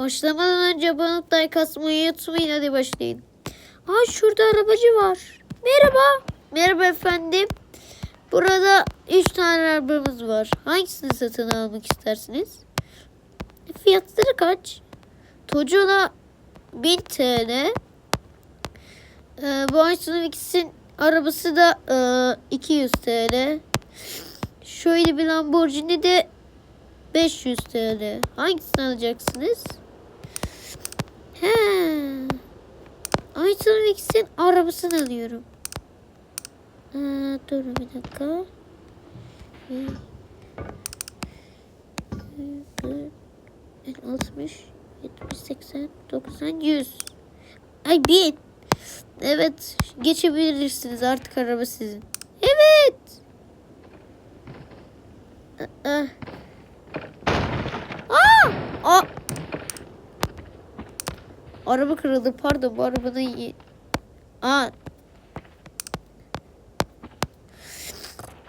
Başlamadan önce bana like atmayı unutmayın. Hadi başlayın. Aa şurada arabacı var. Merhaba. Merhaba efendim. Burada 3 tane arabamız var. Hangisini satın almak istersiniz? Fiyatları kaç? Tocu'na 1000 TL. Ee, bu Aysun'un ikisinin arabası da e, 200 TL. Şöyle bir Lamborghini de 500 TL. Hangisini alacaksınız? He. İkisinin arabasını alıyorum. Ee, dur bir dakika. Bir, 60, 70, 80, 90, 100. Ay bin. Evet. Geçebilirsiniz. Artık araba sizin. Evet. Aa. Aa! Aa! Araba kırıldı. Pardon bu arabanın... Aa.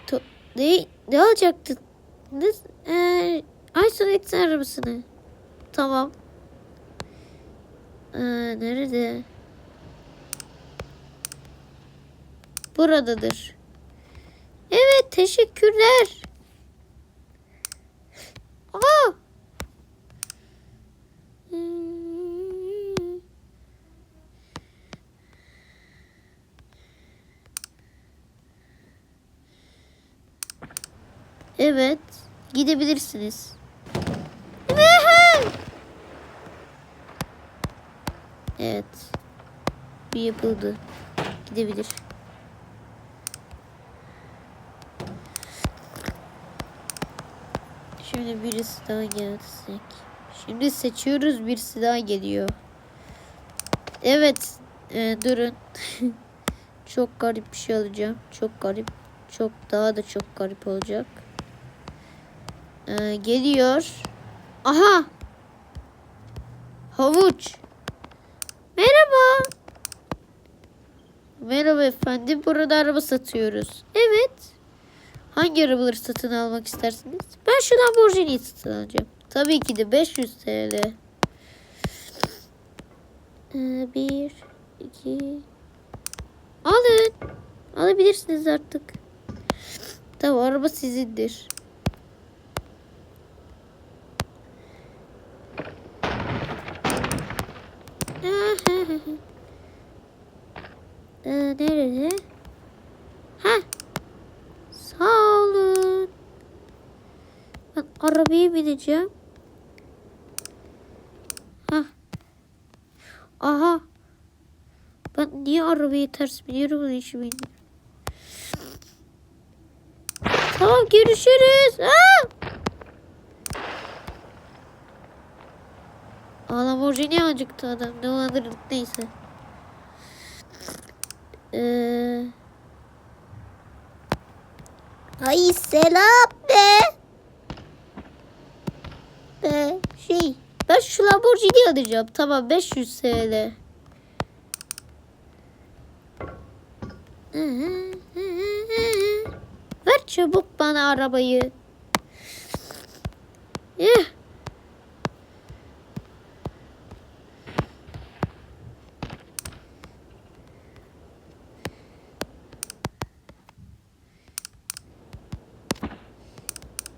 To- ne, ne alacaktınız? Ee, ay sonra etsin arabasını. Tamam. Ee, nerede? Buradadır. Evet teşekkürler. Aa! Hmm. Evet, gidebilirsiniz. Evet. Bir yapıldı. Gidebilir. Şimdi birisi daha gelsek. Şimdi seçiyoruz birisi daha geliyor. Evet. e, durun. çok garip bir şey alacağım. Çok garip. Çok daha da çok garip olacak. E, geliyor. Aha. Havuç. Merhaba. Merhaba efendim. Burada araba satıyoruz. Evet. Hangi arabaları satın almak istersiniz? Ben şu Lamborghini'yi satın alacağım. Tabii ki de 500 TL. Ee, bir, iki... Alın. Alabilirsiniz artık. Tamam araba sizindir. ee, nerede? Ha? Sağ olun. Ben arabaya bineceğim. Hah. Aha. Ben niye arabayı ters biniyorum onu hiç bilmiyorum. Tamam görüşürüz. Aa! Aa Lamborghini acıktı adam. Ne olabilir neyse. Eee... Ay selam be. Be şey ben şu Lamborghini alacağım. Tamam 500 TL. Ver çabuk bana arabayı. Eh.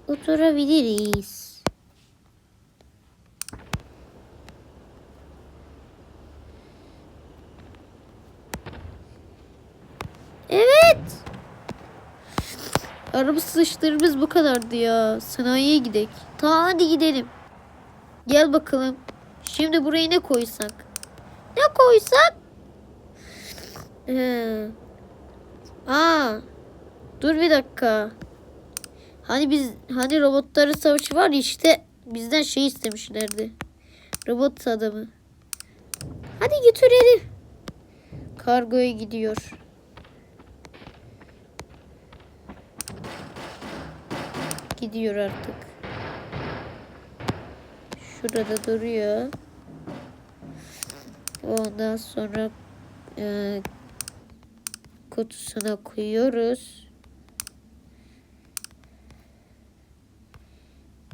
Oturabiliriz. Evet. Araba sıçtırımız bu kadardı ya. Sanayiye gidelim. Tamam hadi gidelim. Gel bakalım. Şimdi buraya ne koysak? Ne koysak? Ee, aa, dur bir dakika. Hani biz hani robotların savaşı var işte bizden şey istemişlerdi. Robot adamı. Hadi götürelim. Kargoya gidiyor. Gidiyor artık. Şurada duruyor. Ondan sonra e, kutusuna koyuyoruz.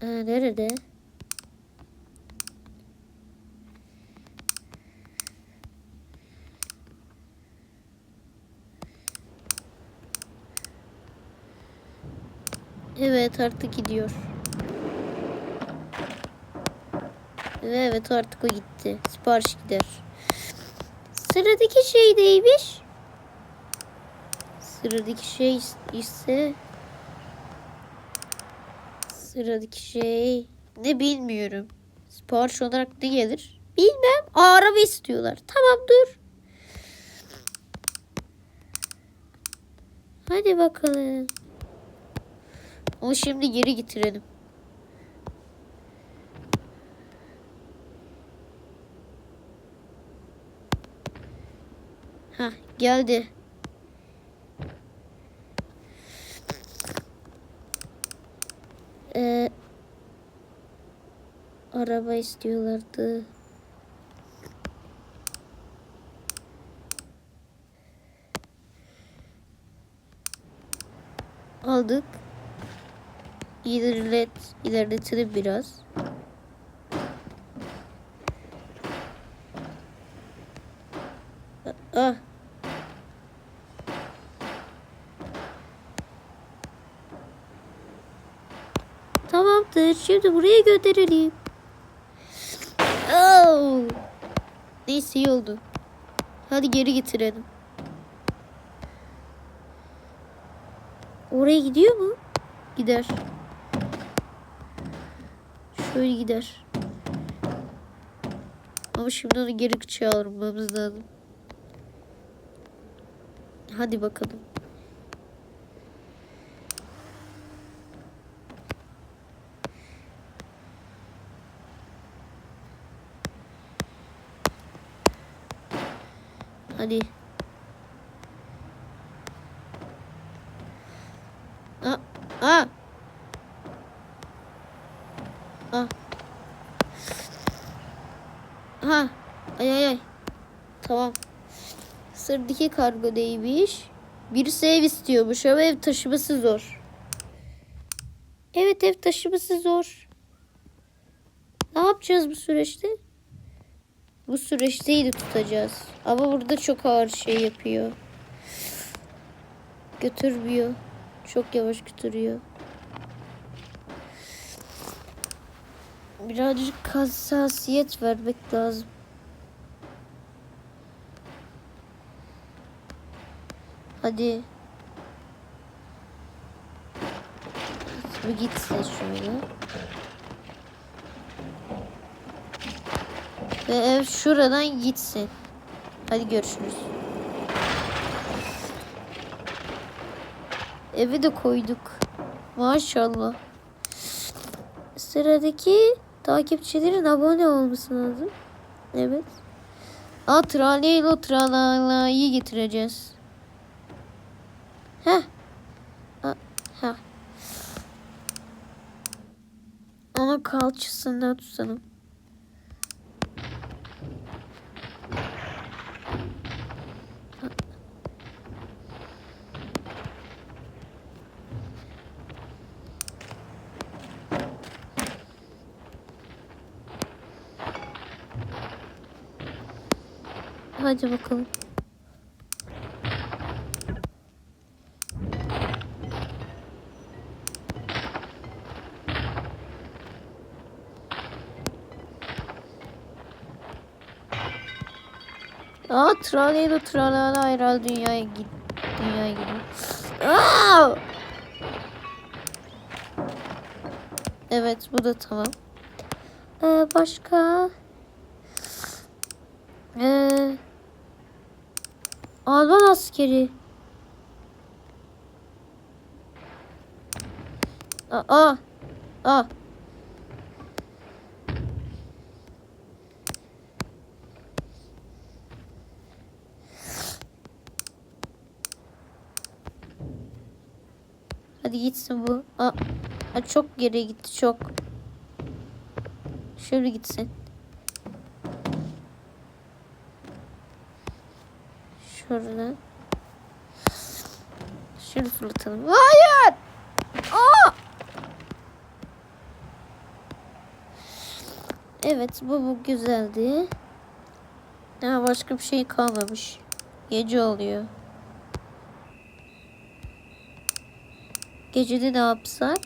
Aa, nerede? Evet artık gidiyor. Ve evet artık o gitti. Sipariş gider. Sıradaki şey neymiş? Sıradaki şey ise sıradaki şey ne bilmiyorum. Sipariş olarak ne gelir? Bilmem. Araba istiyorlar. Tamam dur. Hadi bakalım. Onu şimdi geri getirelim. Ha geldi. Ee, araba istiyorlardı. Aldık. İlerlet, ilerletelim biraz. Ah. Tamamdır. Şimdi buraya gönderelim. Neyse iyi oldu. Hadi geri getirelim. Oraya gidiyor mu? Gider. Şöyle gider. Ama şimdi onu geri çağırmamız lazım. Hadi bakalım. Hadi. Aa, aa. Aa. Ha. Ay ay ay. Tamam. Sıradaki kargo neymiş? Birisi ev istiyormuş ama ev taşıması zor. Evet ev taşıması zor. Ne yapacağız bu süreçte? Bu süreçte iyi de tutacağız. Ama burada çok ağır şey yapıyor. Götürmüyor. Çok yavaş götürüyor. Birazcık hassasiyet vermek lazım. Hadi. Bir gitsin şöyle. Ve ev şuradan gitsin. Hadi görüşürüz. Evi de koyduk. Maşallah. Sıradaki takipçilerin abone olması lazım. Evet. Aa traleylo tralayı getireceğiz. Heh. Aa, heh. Ama kalçasından tutalım. Hadi bakalım. Aa traleylo tralala herhalde dünyaya git dünyaya gidiyor. Evet bu da tamam. Ee, başka ee, Alman askeri. Aa, aa. Hadi gitsin bu. Aa, çok geri gitti çok. Şöyle gitsin. Şuradan. Şunu fırlatalım. Hayır! Aa! Evet bu, bu güzeldi. Daha başka bir şey kalmamış. Gece oluyor. Gecede ne yapsak?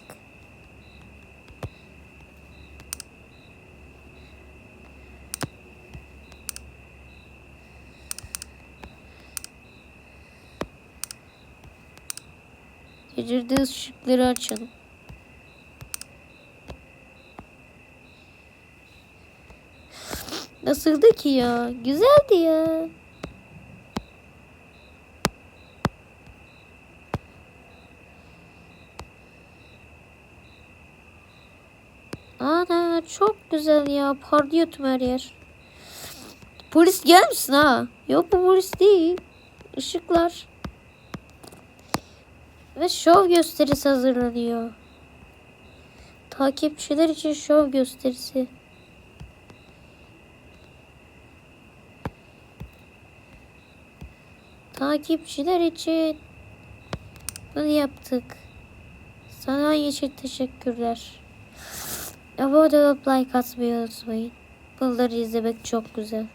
Gecede ışıkları açalım. Nasıldı ki ya? Güzeldi ya. Ana çok güzel ya. Parlıyor tüm her yer. Polis gelmişsin ha. Yok bu polis değil. Işıklar. Ve şov gösterisi hazırlanıyor. Takipçiler için şov gösterisi. Takipçiler için bunu yaptık. Sana için teşekkürler. Abone olup like atmayı unutmayın. Bunları izlemek çok güzel.